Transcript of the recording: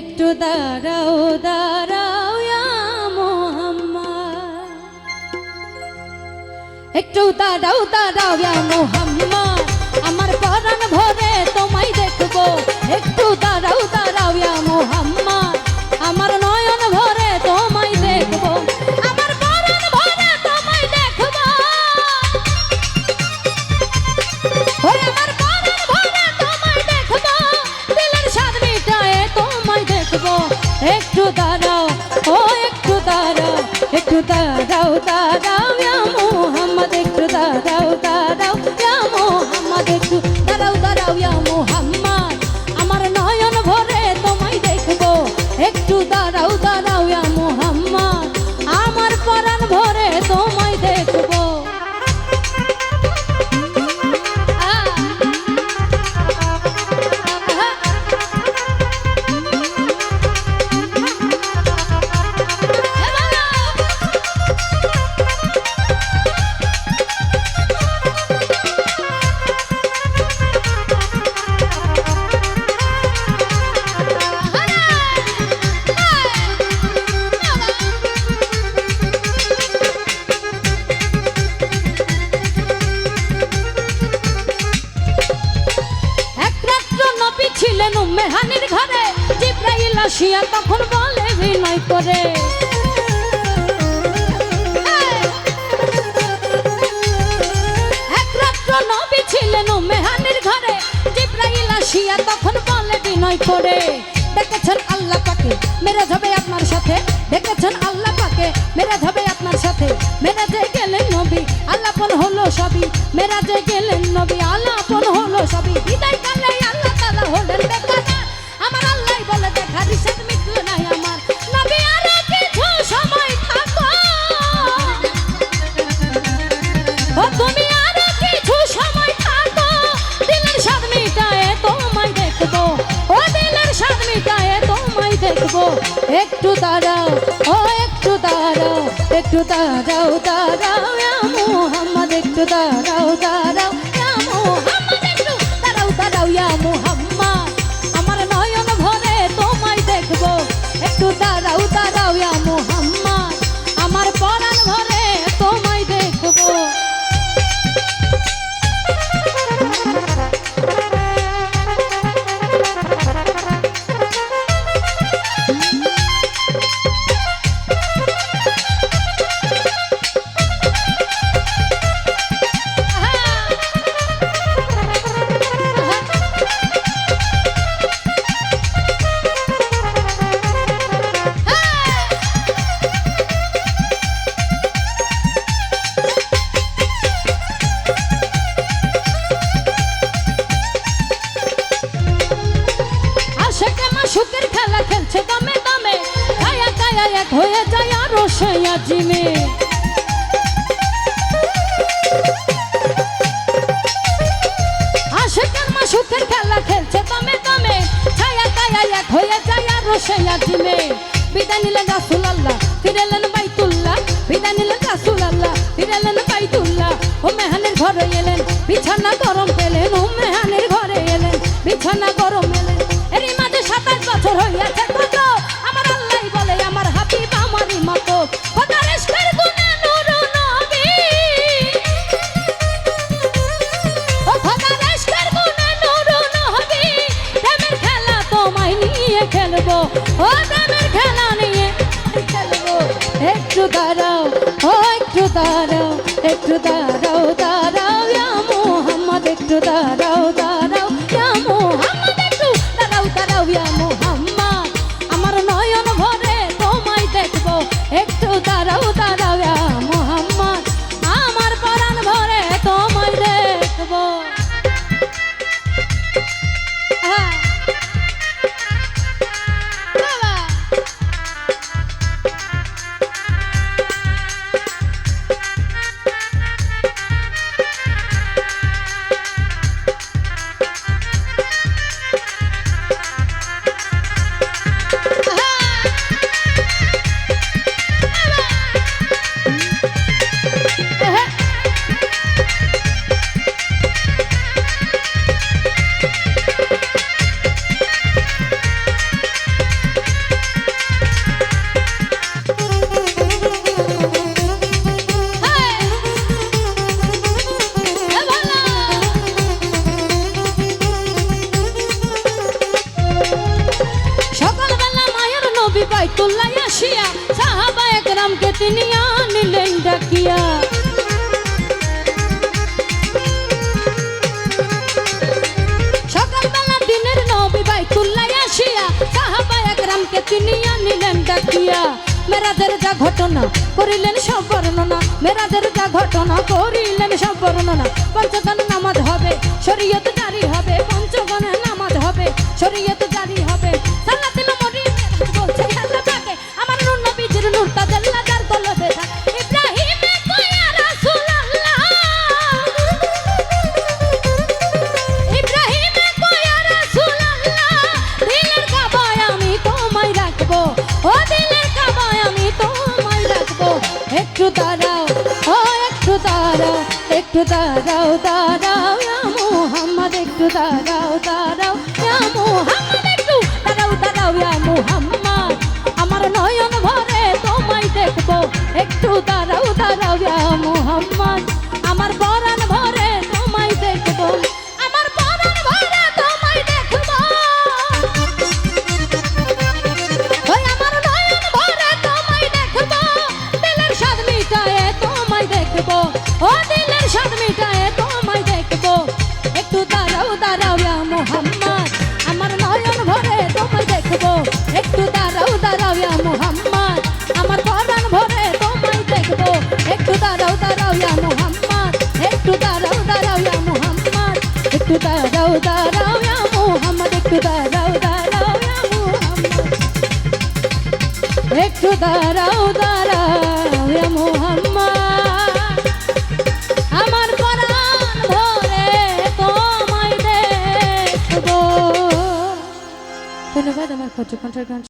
একটু দাঁড়াও দাঁড়াও একটু দাঁড়াও দাঁড়াও মোহাম্মা আমার পরাণ ভরে তোমায় দেখব। একটু তা দাও তা রাশিয়া তখন বলে বিনয় করে একরাত্র নবী ছিলেন মেহানির ঘরে, জিব্রাইল আসিয়া তখন বলে বিনয় করে, দেখেছেন আল্লাহ পাকে, মেরে যাবে আপনার সাথে, দেখেছেন আল্লাহ পাকে, মেরে যাবে আপনার সাথে মেরাজে গেলেন নবী আল্লাপন হলো সবই মেরাজে গেলেন একটু দাঁড়াও ও একটু দাঁড়াও একটু দাঁড়াও দাঁড়াও মোহাম্মদ একটু দাঁড়াও দাঁড়াও। এক হয়ে যায় আরও সে আজিমে। আশেকের মা সুখের খেলা খেলছে দমে দমে। ছায়া কায়া এক হয়ে যায় আরও সে আজিমে। বিদায় নিলেন রাসুলাল্লাহ, ফিরেলেন বাইতুল্লাহ। বিদায় নিলেন রাসুলাল্লাহ, ফিরেলেন বাইতুল্লাহ। ও মেহানের ঘরে এলেন, বিছানা গরম পেলেন, ও মেহান বাইতুল্লাই আসিয়া সাহাবা একরামকে তিনি আনিলেন ডাকিয়া। সকালবেলা দিনের নবী বাইতুল্লাই আসিয়া সাহাবা একরামকে তিনি আনিলেন ডাকিয়া। মেরাদের যা ঘটনা করিলেন সব বর্ণনা মেরাদের যা ঘটনা করিলেন সব বর্ণনা। পঞ্চতন নামাজ হবে, শরীয়ত জারি হবে রাখব। ও দিলের কামায় আমি তোমায় রাখব। একটু দাঁড়াও, ও একটু দাঁড়াও একটু দাঁড়াও দাঁড়াও মোহাম্মদ, একটু দাঁড়াও দাঁড়াও। একটু দাঁড়াও দাঁড়াও মোহাম্মা আমার পরাণ ভরে তোমায় ধন্যবাদ আমার খরচ কণ্ঠের গান